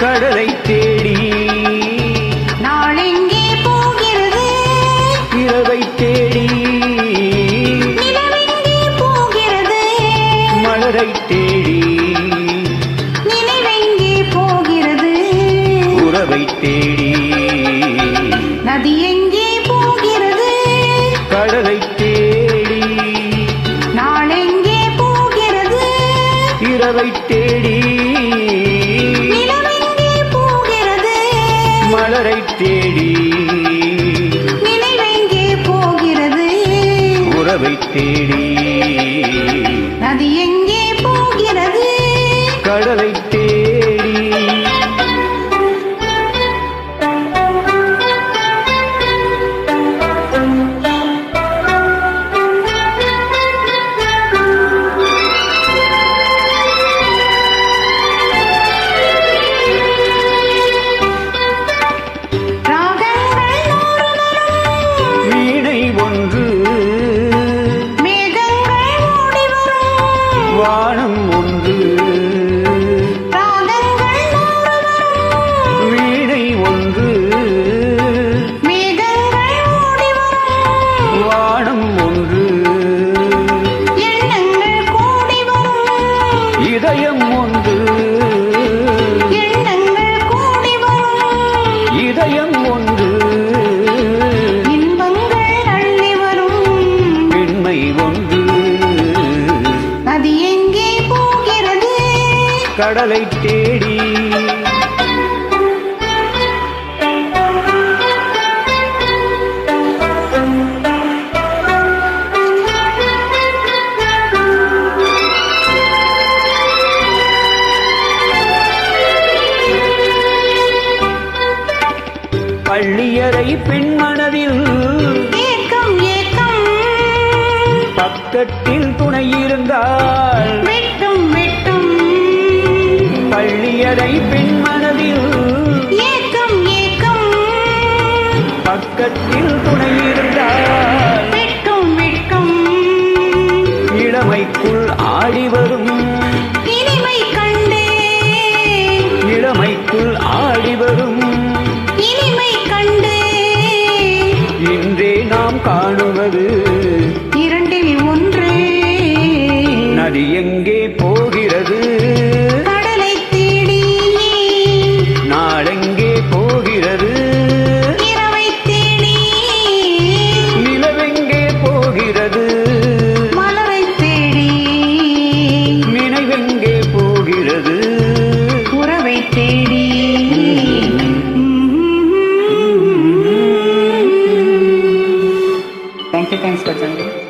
கடலை தேடி. நாளெங்கே போகிறது? இரவை தேடி. போகிறது? மலரை தேடி. நினைவெங்கே போகிறது? உறவை தேடி. நதி எங்கே போகிறது? கடலை தேடி. நாளெங்கே போகிறது? இரவை தேடி. மலரை தேடி நினைவெங்கே போகிறது? உறவை தேடி நதி எங்கே போகிறது? கடலை வரும் கடலை தேடி. பள்ளியறை பெண்மனதில் ஏக்கம் ஏக்கம். பக்கத்தில் துணை இருந்தால் பள்ளியறை பெண்மனதில் ஏக்கம் ஏக்கம். பக்கத்தில் துணை இருந்தால் வெட்டும் வெட்டும் இளமைக்குள் ஆடி வரும். இனிமை கண்டே. இளமைக்குள் ஆடி வரும். இனிமை கண்டே. இன்றே நாம் காணுவது இரண்டில் ஒன்று. நதி எங்கே போகிறது థ్యాంక్ యూ థ్యాంక్స్ ఫర్ జండి